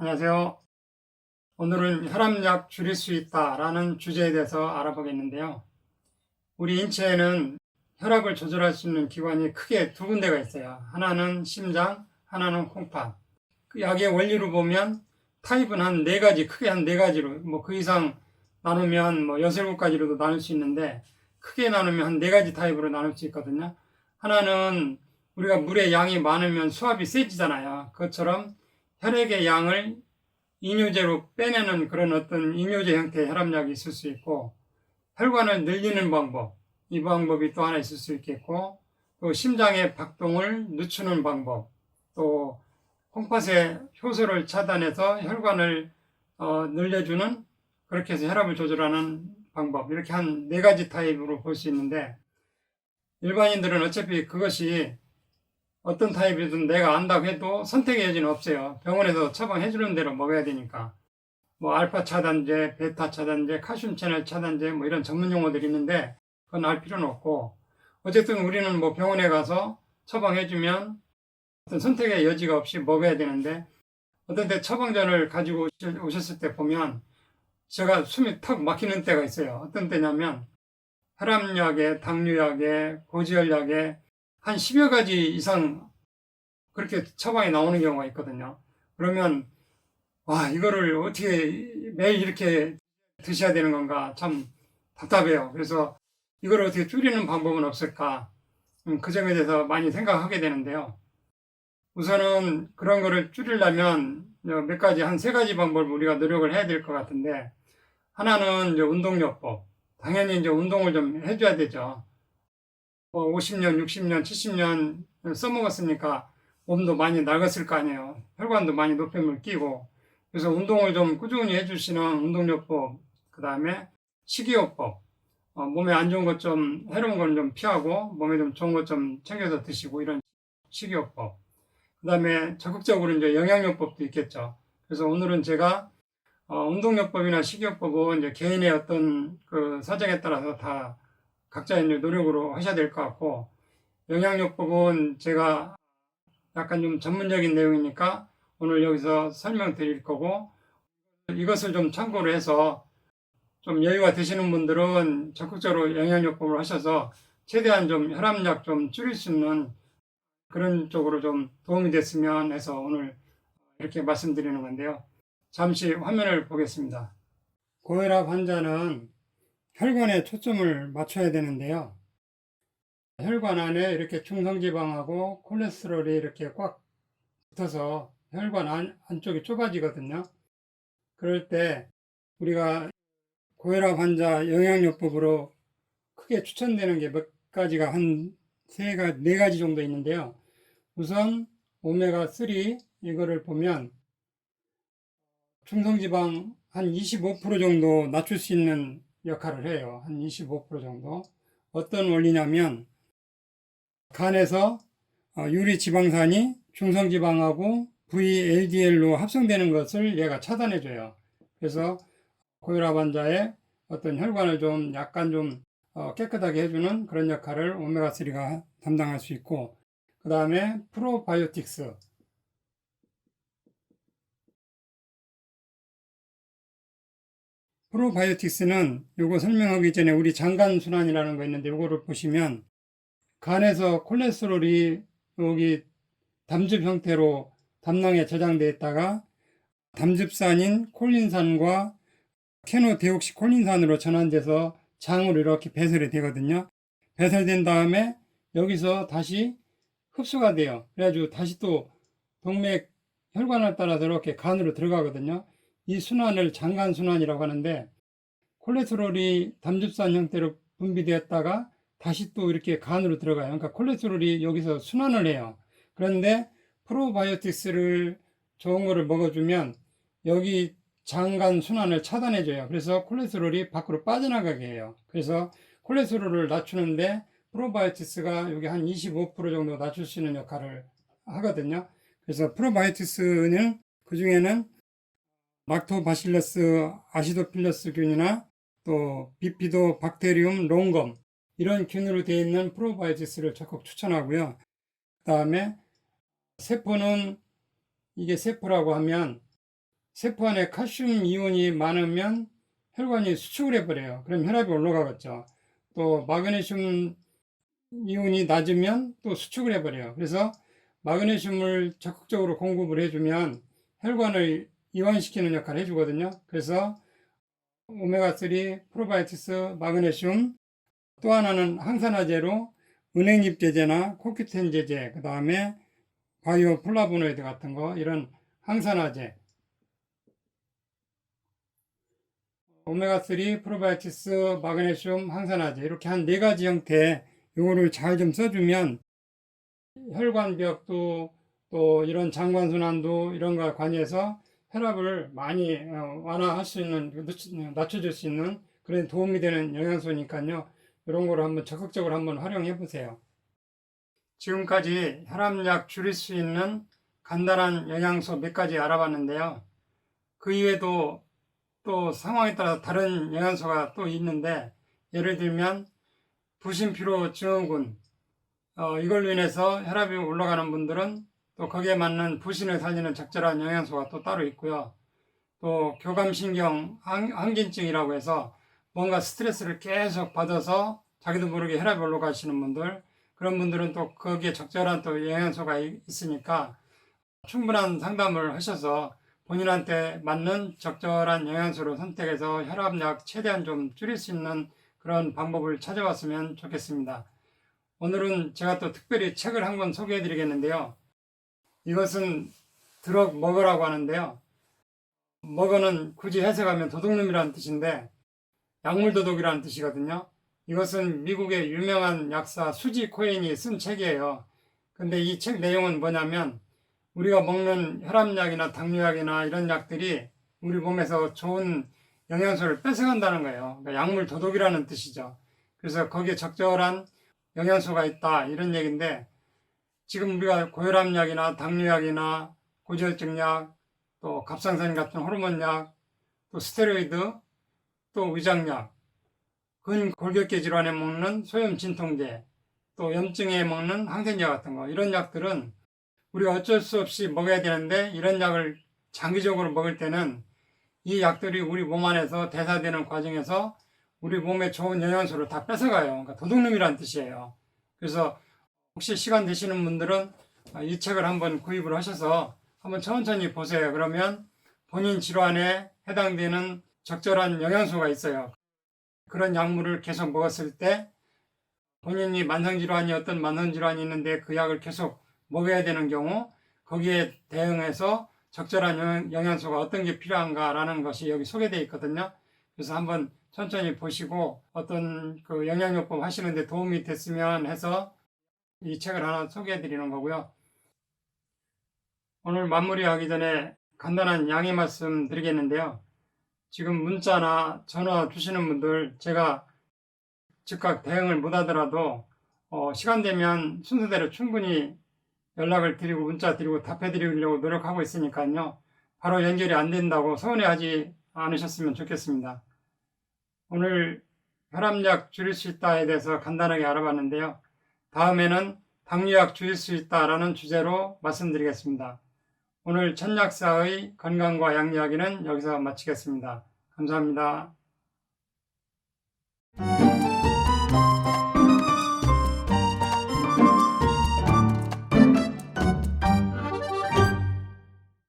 안녕하세요. 오늘은 혈압약 줄일 수 있다라는 주제에 대해서 알아보겠는데요. 우리 인체에는 혈압을 조절할 수 있는 기관이 크게 두 군데가 있어요. 하나는 심장, 하나는 콩팥. 그 약의 원리로 보면 타입은 한 네 가지, 크게 한 네 가지로, 뭐 그 이상 나누면 뭐 여섯, 일곱 가지로도 나눌 수 있는데 크게 나누면 한 네 가지 타입으로 나눌 수 있거든요. 하나는 우리가 물의 양이 많으면 수압이 세지잖아요. 그것처럼 혈액의 양을 이뇨제로 빼내는 그런 어떤 이뇨제 형태의 혈압약이 있을 수 있고 혈관을 늘리는 방법 이 방법이 또 하나 있을 수 있겠고 또 심장의 박동을 늦추는 방법 또 콩팥의 효소를 차단해서 혈관을 어, 늘려주는 그렇게 해서 혈압을 조절하는 방법 이렇게 한 네 가지 타입으로 볼 수 있는데 일반인들은 어차피 그것이 어떤 타입이든 내가 안다고 해도 선택의 여지는 없어요. 병원에서 처방해 주는 대로 먹어야 되니까. 뭐 알파 차단제, 베타 차단제, 칼슘 채널 차단제 뭐 이런 전문 용어들이 있는데 그건 알 필요는 없고 어쨌든 우리는 뭐 병원에 가서 처방해 주면 어떤 선택의 여지가 없이 먹어야 되는데 어떤 때 처방전을 가지고 오셨을 때 보면 제가 숨이 턱 막히는 때가 있어요. 어떤 때냐면 혈압약에, 당뇨약에, 고지혈약에 한 10여 가지 이상 그렇게 처방이 나오는 경우가 있거든요. 그러면, 와, 이거를 어떻게 매일 이렇게 드셔야 되는 건가 참 답답해요. 그래서 이걸 어떻게 줄이는 방법은 없을까? 음, 그 점에 대해서 많이 생각하게 되는데요. 우선은 그런 거를 줄이려면 몇 가지, 한 세 가지 방법을 우리가 노력을 해야 될 것 같은데, 하나는 이제 운동요법. 당연히 이제 운동을 좀 해줘야 되죠. 뭐 50년, 60년, 70년 써먹었으니까 몸도 많이 낡았을 거 아니에요. 혈관도 많이 노폐물 끼고. 그래서 운동을 좀 꾸준히 해주시는 운동요법, 그 다음에 식이요법, 어, 몸에 안 좋은 것 좀, 해로운 건 좀 피하고, 몸에 좀 좋은 것 좀 챙겨서 드시고, 이런 식이요법. 그 다음에 적극적으로 이제 영양요법도 있겠죠. 그래서 오늘은 제가 어, 운동요법이나 식이요법은 이제 개인의 어떤 그 사정에 따라서 다 각자의 노력으로 하셔야 될 것 같고, 영양요법은 제가 약간 좀 전문적인 내용이니까 오늘 여기서 설명드릴 거고, 이것을 좀 참고로 해서 좀 여유가 되시는 분들은 적극적으로 영양요법을 하셔서 최대한 좀 혈압약 좀 줄일 수 있는 그런 쪽으로 좀 도움이 됐으면 해서 오늘 이렇게 말씀드리는 건데요. 잠시 화면을 보겠습니다. 고혈압 환자는 혈관에 초점을 맞춰야 되는데요. 혈관 안에 이렇게 중성지방하고 콜레스테롤이 이렇게 꽉 붙어서 혈관 안, 안쪽이 좁아지거든요. 그럴 때 우리가 고혈압 환자 영양요법으로 크게 추천되는 게 몇 가지가 한 세 가지, 네 가지 정도 있는데요. 우선 오메가3 이거를 보면 중성지방 한 25% 정도 낮출 수 있는 역할을 해요. 한 25% 정도. 어떤 원리냐면 간에서 어, 유리 지방산이 중성 지방하고 VLDL로 합성되는 것을 얘가 차단해 줘요. 그래서 고혈압 환자의 어떤 혈관을 좀 약간 좀 어, 깨끗하게 해주는 그런 역할을 오메가3가 담당할 수 있고 그 다음에 프로바이오틱스 프로바이오틱스는 요거 설명하기 전에 우리 장간순환이라는 거 있는데 요거를 보시면 간에서 콜레스테롤이 여기 담즙 형태로 담낭에 저장되어 있다가 담즙산인 콜린산과 케노데옥시 콜린산으로 전환돼서 장으로 이렇게 배설이 되거든요. 배설된 다음에 여기서 다시 흡수가 돼요. 그래가지고 다시 또 동맥 혈관을 따라서 이렇게 간으로 들어가거든요. 이 순환을 장간 순환이라고 하는데 콜레스테롤이 담즙산 형태로 분비되었다가 다시 또 이렇게 간으로 들어가요. 그러니까 콜레스테롤이 여기서 순환을 해요. 그런데 프로바이오틱스를 좋은 거를 먹어주면 여기 장간 순환을 차단해줘요. 그래서 콜레스테롤이 밖으로 빠져나가게 해요. 그래서 콜레스테롤을 낮추는데 프로바이오틱스가 여기 한 25% 정도 낮출 수 있는 역할을 하거든요. 그래서 프로바이오틱스는 그 중에는 락토바실러스 아시도필러스 균이나 또 비피도 박테리움 롱검 이런 균으로 되어 있는 프로바이오틱스를 적극 추천하고요. 그 다음에 세포는 이게 세포라고 하면 세포 안에 칼슘 이온이 많으면 혈관이 수축을 해버려요. 그럼 혈압이 올라가겠죠. 또 마그네슘 이온이 낮으면 또 수축을 해버려요. 그래서 마그네슘을 적극적으로 공급을 해주면 혈관을 이완시키는 역할을 해주거든요. 그래서 오메가3, 프로바이오티스, 마그네슘, 또 하나는 항산화제로 은행잎 제제나 코큐텐 제제, 그 다음에 바이오 플라보노이드 같은 거, 이런 항산화제, 오메가3, 프로바이오티스, 마그네슘, 항산화제, 이렇게 한 네 가지 형태, 요거를 잘 좀 써주면 혈관벽도 또 이런 장관순환도 이런 거 관여해서 혈압을 많이 어, 완화할 수 있는, 낮춰줄 수 있는 그런 도움이 되는 영양소니까요. 이런 거를 한번 적극적으로 한번 활용해 보세요. 지금까지 혈압약 줄일 수 있는 간단한 영양소 몇 가지 알아봤는데요. 그 이외에도 또 상황에 따라 다른 영양소가 또 있는데 예를 들면 부신피로 증후군 어, 이걸로 인해서 혈압이 올라가는 분들은 또 거기에 맞는 부신을 살리는 적절한 영양소가 또 따로 있고요. 또 교감신경 항- 항진증이라고 해서 뭔가 스트레스를 계속 받아서 자기도 모르게 혈압이 올라가시는 분들 그런 분들은 또 거기에 적절한 또 영양소가 이- 있으니까 충분한 상담을 하셔서 본인한테 맞는 적절한 영양소를 선택해서 혈압약 최대한 좀 줄일 수 있는 그런 방법을 찾아봤으면 좋겠습니다. 오늘은 제가 또 특별히 책을 한 권 소개해 드리겠는데요. 이것은 드럭 먹어라고 하는데요. 먹어는 굳이 해석하면 도둑놈이라는 뜻인데 약물 도둑이라는 뜻이거든요. 이것은 미국의 유명한 약사 수지 코엔이 쓴 책이에요. 근데 이 책 내용은 뭐냐면 우리가 먹는 혈압약이나 당뇨약이나 이런 약들이 우리 몸에서 좋은 영양소를 뺏어간다는 거예요. 그러니까 약물 도둑이라는 뜻이죠. 그래서 거기에 적절한 영양소가 있다 이런 얘기인데 지금 우리가 고혈압약이나 당뇨약이나 고지혈증약 또 갑상선 같은 호르몬약 또 스테로이드 또 위장약 근골격계 질환에 먹는 소염 진통제 또 염증에 먹는 항생제 같은 거 이런 약들은 우리가 어쩔 수 없이 먹어야 되는데 이런 약을 장기적으로 먹을 때는 이 약들이 우리 몸 안에서 대사되는 과정에서 우리 몸에 좋은 영양소를 다 뺏어가요. 그러니까 도둑놈이라는 뜻이에요. 그래서 혹시 시간 되시는 분들은 이 책을 한번 구입을 하셔서 한번 천천히 보세요. 그러면 본인 질환에 해당되는 적절한 영양소가 있어요. 그런 약물을 계속 먹었을 때 본인이 만성질환이 어떤 만성질환이 있는데 그 약을 계속 먹어야 되는 경우 거기에 대응해서 적절한 영- 영양소가 어떤 게 필요한가라는 것이 여기 소개되어 있거든요. 그래서 한번 천천히 보시고 어떤 그 영양요법 하시는데 도움이 됐으면 해서 이 책을 하나 소개해 드리는 거고요. 오늘 마무리하기 전에 간단한 양해 말씀 드리겠는데요. 지금 문자나 전화 주시는 분들 제가 즉각 대응을 못 하더라도 어, 시간 되면 순서대로 충분히 연락을 드리고 문자 드리고 답해 드리려고 노력하고 있으니까요. 바로 연결이 안 된다고 서운해하지 않으셨으면 좋겠습니다. 오늘 혈압약 줄일 수 있다에 대해서 간단하게 알아봤는데요. 다음에는 당뇨약 줄일 수 있다라는 주제로 말씀드리겠습니다. 오늘 천약사의 건강과 양 이야기는 여기서 마치겠습니다. 감사합니다.